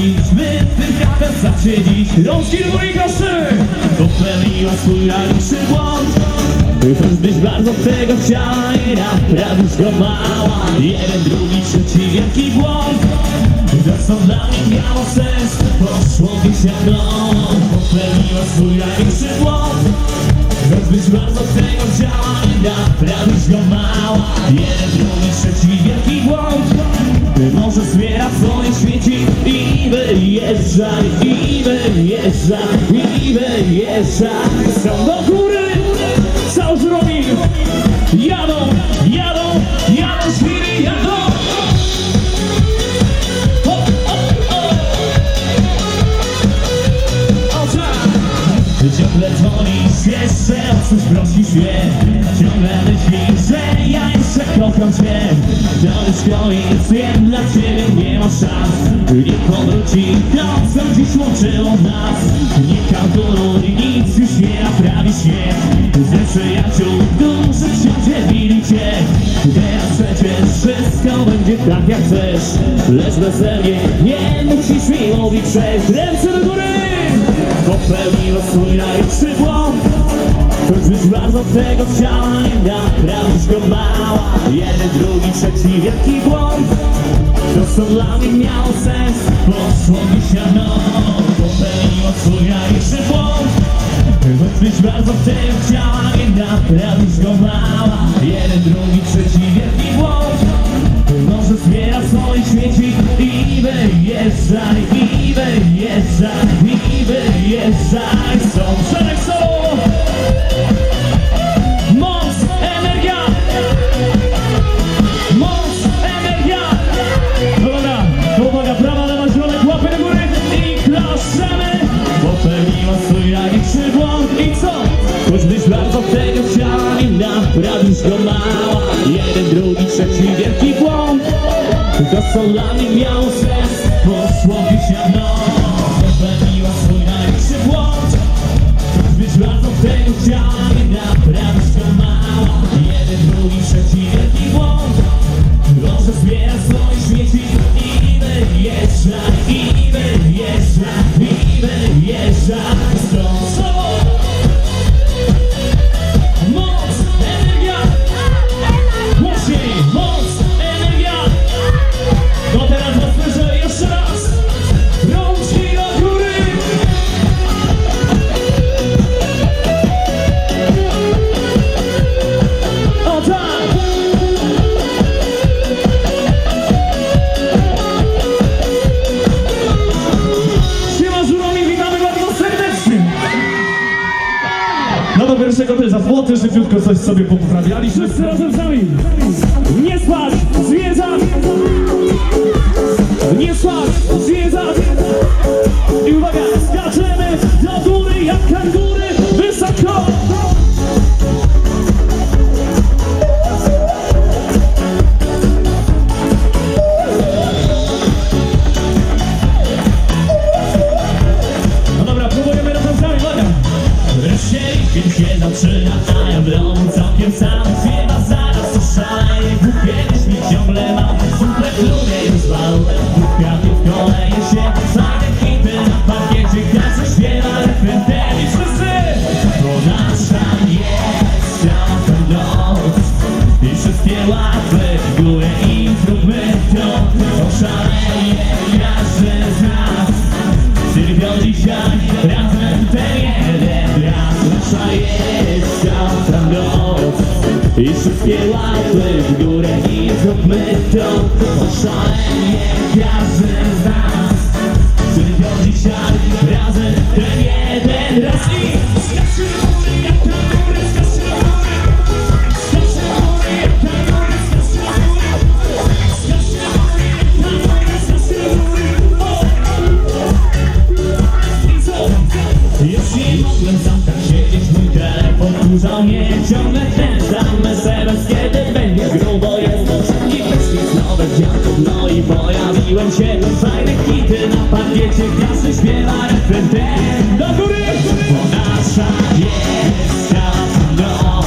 w tym kafem zasiedzieć Rączki do góry koszy Popełniła swój największy błąd Choćbyś bardzo tego chciała i naprawić go mała. Jeden, drugi, trzeci wielki błąd. Co dla mnie miało sens Poszło się mną Popełniła swój największy błąd Choćbyś bardzo tego chciała i naprawić go mała. Jeden, drugi, trzeci wielki błąd Może zbiera swoje świeci i wyjeżdżaj I wyjeżdżaj, i wyjeżdżaj. Są do góry, cały żurowi Jadą, jadą, jadą, świry, jadą. Ciągle dzwonisz, jeszcze o coś prosisz mnie Ciągle myślisz, że ja jeszcze kocham cię. To już koniec, szans Nie powróci to, co dziś łączyło nas. Nie kalkuluj, nic już nie naprawi świat Ze przyjaciół, wciąż bili cię Teraz przecież wszystko będzie tak jak chcesz. Lecz beze mnie nie musisz mi mówić cześć Ręce do góry! Popełniła swój najlepszy błąd Choćbyś bardzo tego chciała i naprawić go mała Jeden, drugi, trzeci wielki błąd. To co dla mnie miało sens Poszło mi się mną Popełniła swój najlepszy błąd. Choćbyś bardzo tego chciała i naprawić go mała Jeden, drugi, trzeci wielki błąd. Może zbiera swoje śmieci i wyjeżdżaj, i wyjeżdżaj, i wyjeżdżaj To co dla wszystkie łapy w górę i zróbmy to Oszaleje każdy z nas. Tylko dzisiaj razem ten jeden raz I skaczy do góry jak ta góry, skaczy do góry Skaczy do góry jak ta góry, skaczy do góry Skaczy do góry jak ta góry, skaczy do góry O! Już nie mogłem sam tak siedzieć, mój telefon kurzał mnie Ciągle ten Gram SMS, kiedy będzie grubo jest to wszędzie Wyszli z nowych no i pojawiłem się. Tu fajne hity na parkiecie Klasy śpiewa refren ten. Do góry! Bo nasza jest noc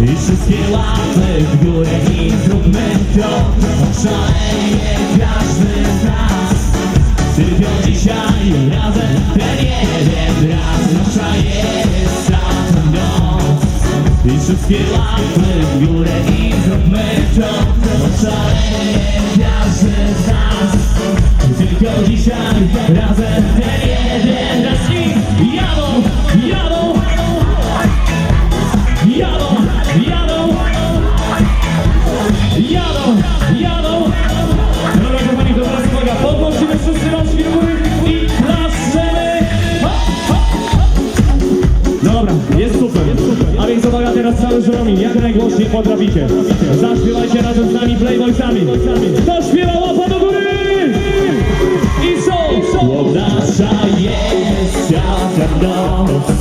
I wszystkie łapy w górę I zróbmy krok to Szaleje każdy z nas Tylko dzisiaj razem ten jeden Żeromin, jak najgłośniej potraficie. Zaśpiewajcie razem z nami Playboysami. Kto śpiewa łapa do góry? I są! Nasza jest światem noc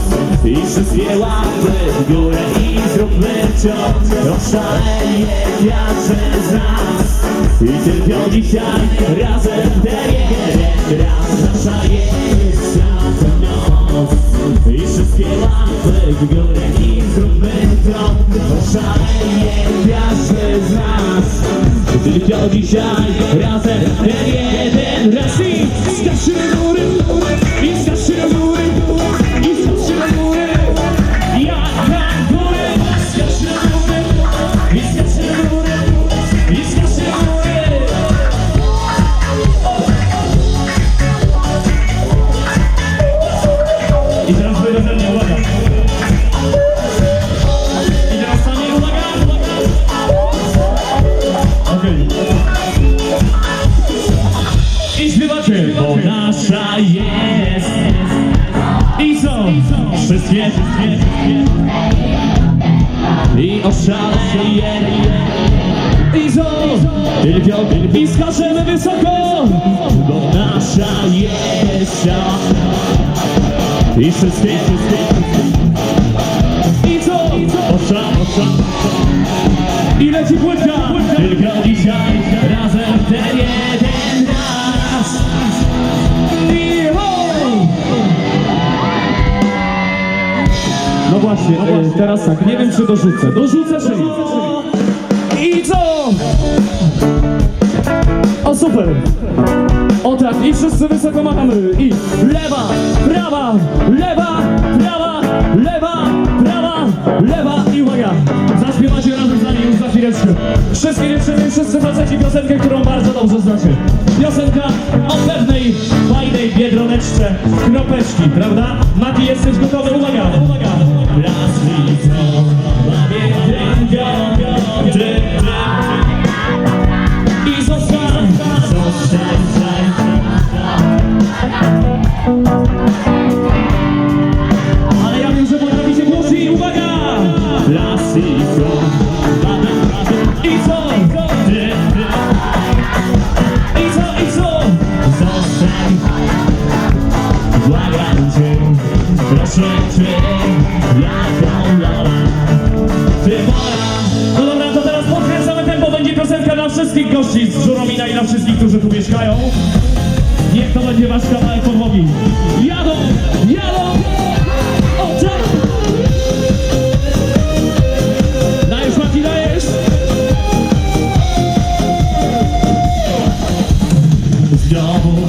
I wszystkie łapy w górę i zróbmy ciąg Oszaleje każdy z nas I tylko dzisiaj razem ten jeden raz Nasza jest światem noc I wszystkie łapy w górę i to Oszaleje każdy z nas. Tylko dzisiaj razem ten jeden raz I skaczy do góry I skaczy do wszystkie, wszystkie I co? Osza, osza I leci płytka Tylko dzisiaj razem ten jeden raz I! No właśnie, e, teraz tak, nie wiem czy dorzucę Dorzucę czy nie? I co? O super! I wszyscy wysoko machamy. I lewa, prawa, lewa, prawa, lewa, prawa, lewa i uwaga. Zaśpiewacie razem z nami już za chwileczkę. Wszystkie dziewczyny, wszyscy faceci piosenkę, którą bardzo dobrze znacie. Piosenka o pewnej fajnej biedroneczce kropeczki, prawda? Mati, jesteś gotowy? Uwaga, uwaga. Co, Z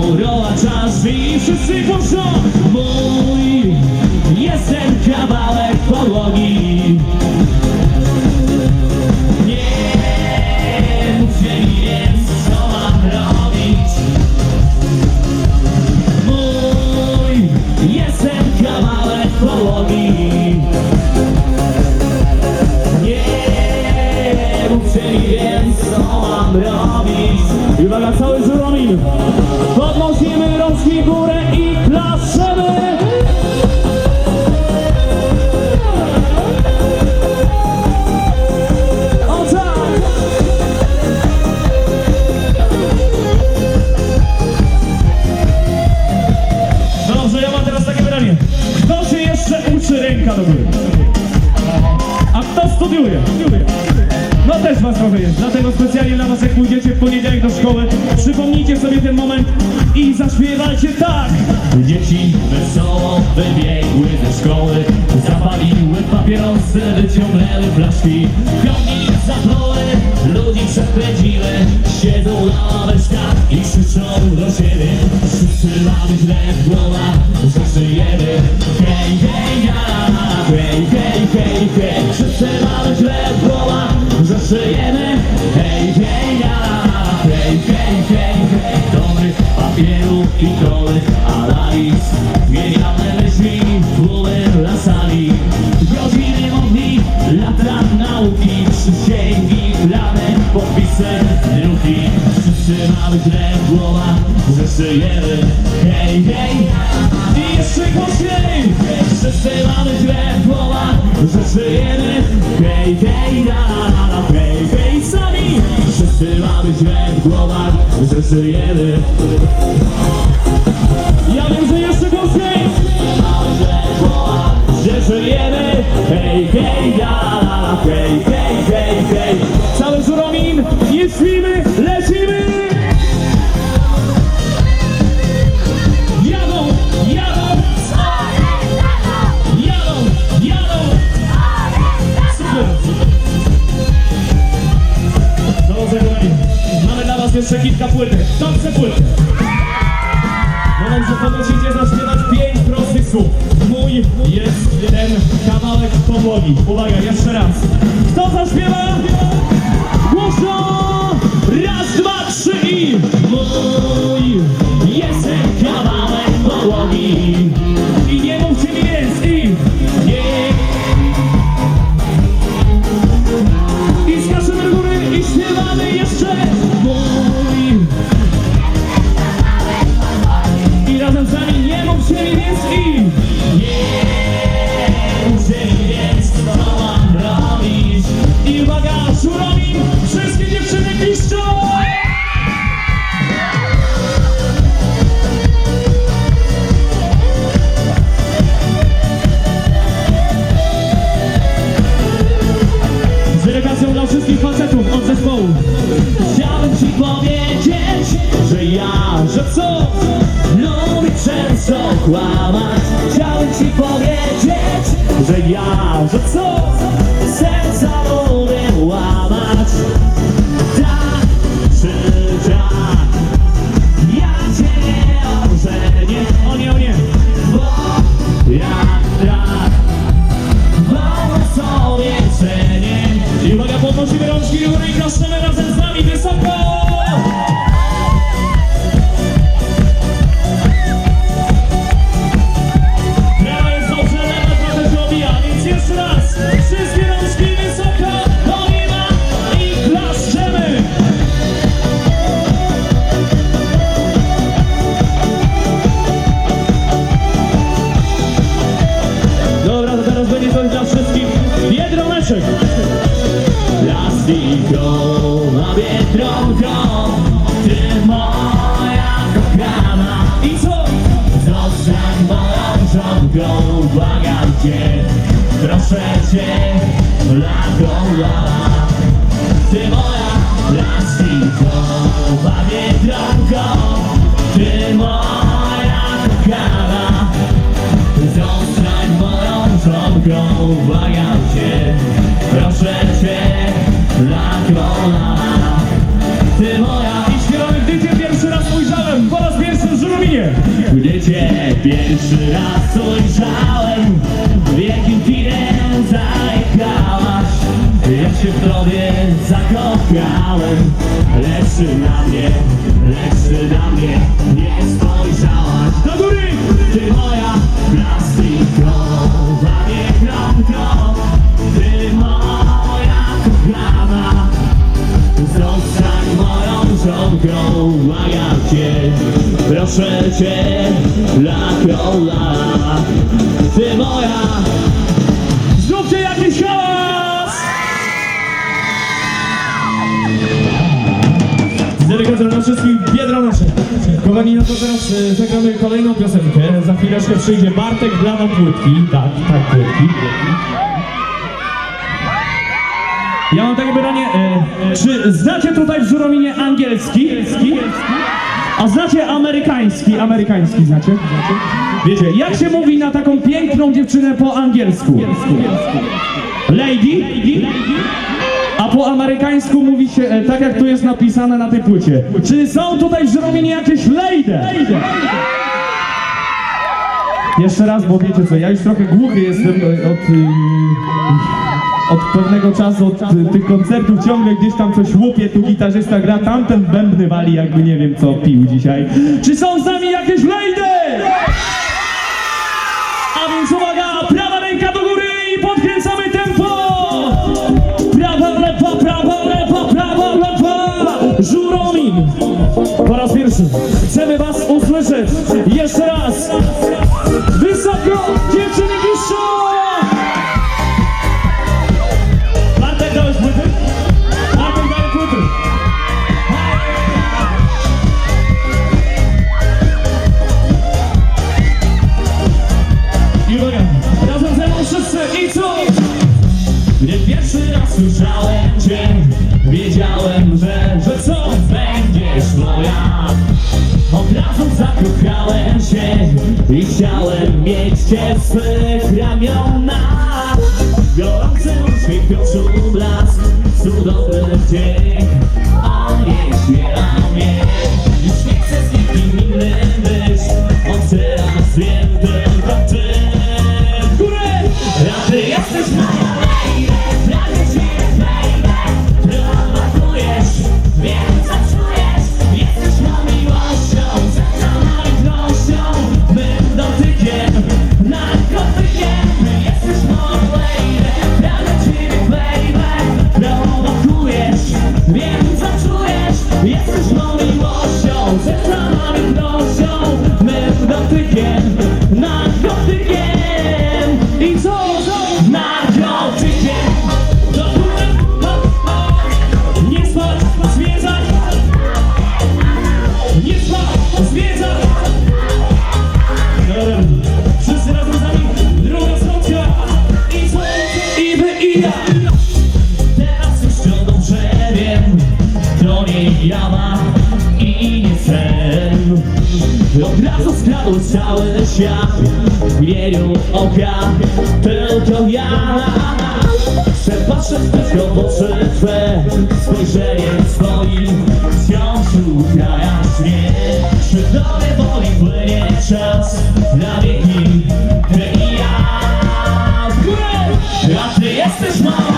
Zamurować aż drzwi Wszyscy głośno Mój jest ten kawałek zaśpiewajcie tak! Dzieci wesoło wybiegły ze szkoły Zapaliły papierosy, wyciągnęły flaszki. Konie zaploły, ludzi przepędziły Siedzą na ławeczkach i krzyczą do siebie. Wszyscy mamy źle w głowach, że żyjemy. Hej, hej, ja, hej, hej, hej, hej. Wszyscy mamy źle w głowach, że Papierów i koły, analiz Genialne myśli, płyły lasami. Godziny modli, lata nauki. Przysięgi, plany, podpisy, druki. Wszyscy mamy źle w głowach, że żyjemy. Hej, hej. I jeszcze głośniej. Wszyscy mamy źle w głowach, że żyjemy. Hej, hej, la, la, la, hej, hej, Wszyscy mamy źle w głowach, że żyjemy Ja wiem, że jeszcze głośniej! Mamy źle w głowach, że żyjemy Hej, hej, la, hej, hej, hej, hej. Cały Żuromin, nie śpimy, jeszcze kilka płytek. Chce płytę? No dobrze, to musicie zaśpiewać pięć prostych słów. Mój jest ten kawałek podłogi. Uwaga, jeszcze raz. Kto zaśpiewa? Głośno! Raz, dwa, trzy i... Mój kłamać Chciałem ci powiedzieć, że ja, Że co? serca lubię łamać Tak czy tak, ja cię nie ożenię O nie, o nie. Bo jak tak, wolę sobie cenię I uwaga, podnosimy rączki do góry i razem z nami wysoko! Żonką Błagam cię Proszę cię La pierwszy raz ujrzałem Wielkim tirem zajechałaś. Ja się w tobie zakochałem Lecz ty na mnie, lecz ty na mnie nie spojrzałaś. Do góry! Ty moja plastikowa biedronko Ty moja kochana. Zostań moją żonką, błagam cię Proszę cię, la kolana Ty moja Zróbcie jakiś hałas! Z dedykacją dla wszystkich Biedronaczy. Kochani, no to teraz e, zagramy kolejną piosenkę. Za chwileczkę przyjdzie Bartek dla nam płytki. Tak, tak, płytki. Ja mam takie pytanie, e, czy znacie tutaj w Żurominie angielski? A znacie amerykański? Amerykański znacie? Wiecie, jak się mówi na taką piękną dziewczynę po angielsku? Lady? A po amerykańsku mówi się e, tak, jak tu jest napisane na tej płycie. Czy są tutaj w Żurominie jakieś lady? Jeszcze raz, bo wiecie co, ja już trochę głuchy jestem e, od... y, od pewnego czasu, od tych koncertów ciągle gdzieś tam coś łupie, tu gitarzysta gra, tamten bębny wali, jakby nie wiem co pił dzisiaj. Czy są z nami jakieś lewa! Żuromin! Po raz pierwszy chcemy was usłyszeć. Jeszcze raz! Wysoko, dziewczyny chciałem mieć cię w swych ramionach Gorący uśmiech, oczu blask Cudowny wdzięk sen Od razu skradł cały świat. W imieniu oka Tylko ja. Przepatrzę tylko w oczy Twe Spojrzeniem swoim Wciąż uprawiasz mnie Przy tobie woli płynie czas Na wieki Ty i ja! A ty jesteś moją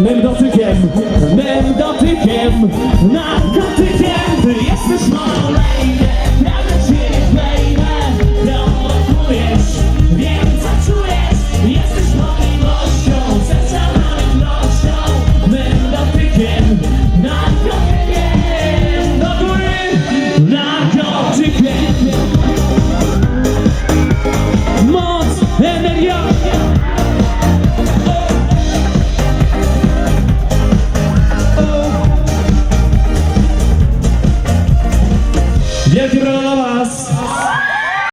mym dotykiem, mym dotykiem, narkotykiem, ty jesteś maleńki.